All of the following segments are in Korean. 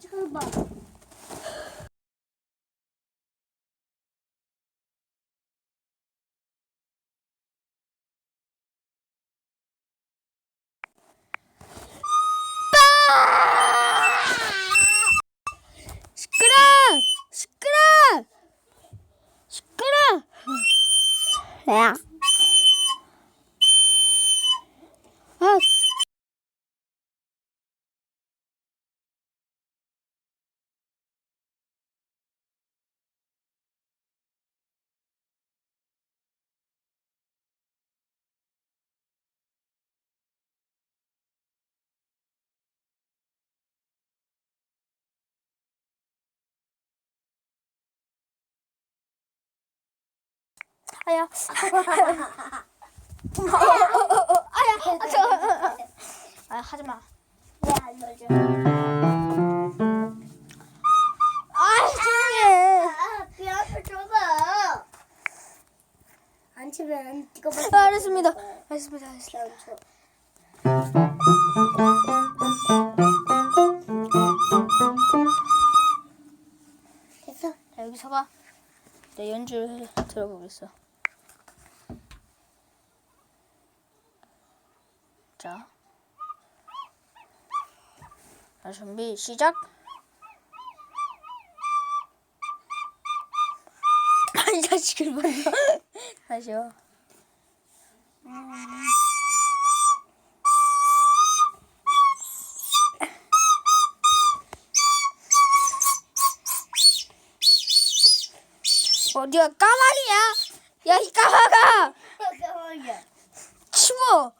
çıkar bak. 시끄 러! 시끄 러! 시끄 러! 야. 아야. 아야. 아, 하지 마. 안 아, 조용해. 아, 앞에 줘봐. 안 치면 이거 봐. 아, 알겠습니다. 알겠습니다. 알겠습니다. 됐어. 자, 여기서 봐. 내 연주를 들어보겠어. 진짜. 자, 준비 시작. 이 자식을 만나. 다시요. 어디야 까마귀야? 여기 까마가! 까마귀야. 치워.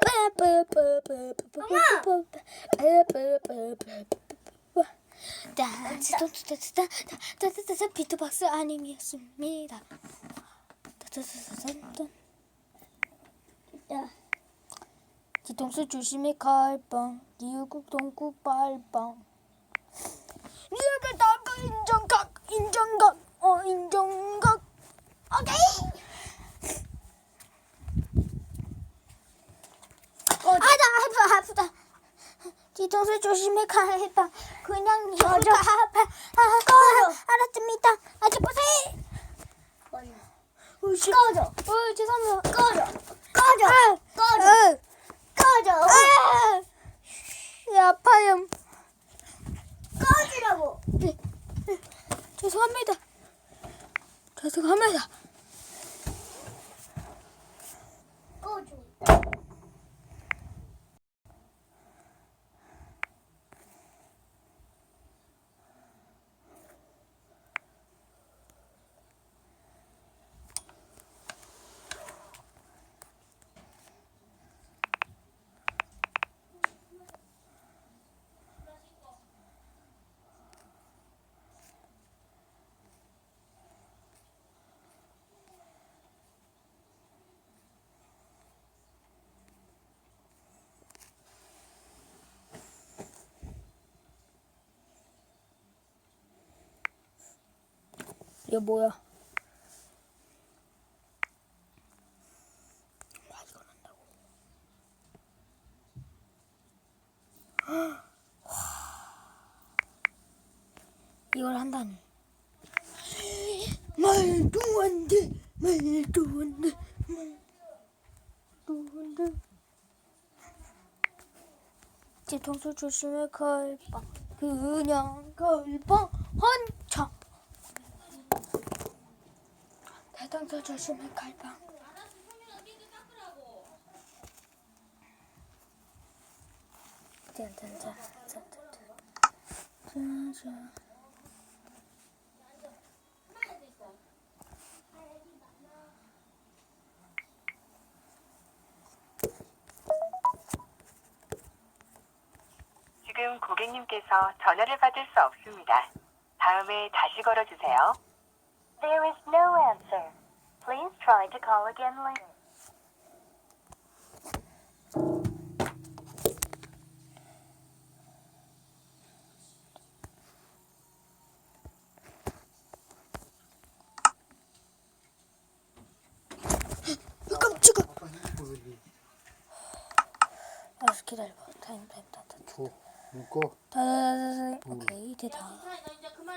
따따따따 비트박스 아님이었습니다. 뒤통수 조심히 갈빵 뉴욕국 동국 발빵 뉴욕의 달가 인정각 인정각. 어 인정각. 오케이! 없어서 조심히 가야겠다. 그냥 여자 아파. 아, 아, 아, 꺼져. 알았습니다. 아직 보세요. 꺼져. 어, 죄송합니다. 꺼져. 꺼져. 아, 꺼져. 아, 꺼져. 아, 야, 아파요. 꺼지라고. 네. 네. 죄송합니다. 죄송합니다. 이거 뭐야? 와 이걸 한다고? 이걸 한다니 말도 안 돼, 말도 안 돼, 말도 안 돼. 뒤통수 조심해 걸빵 그냥 걸빵 헌창 사탕도 조심해 갈방. 짠짠짠 짠짠짠 짠짠 지금 고객님께서 전화를 받을 수 없습니다. 다음에 다시 걸어주세요. There is no answer. Please try to call again later. 깜짝아. 아빠 핸드폰 여기 알았어 기다려봐. 타임 타임 타임 타임. 줘. 묶어. 다다다다. 오케이 됐다. 너 이제 그만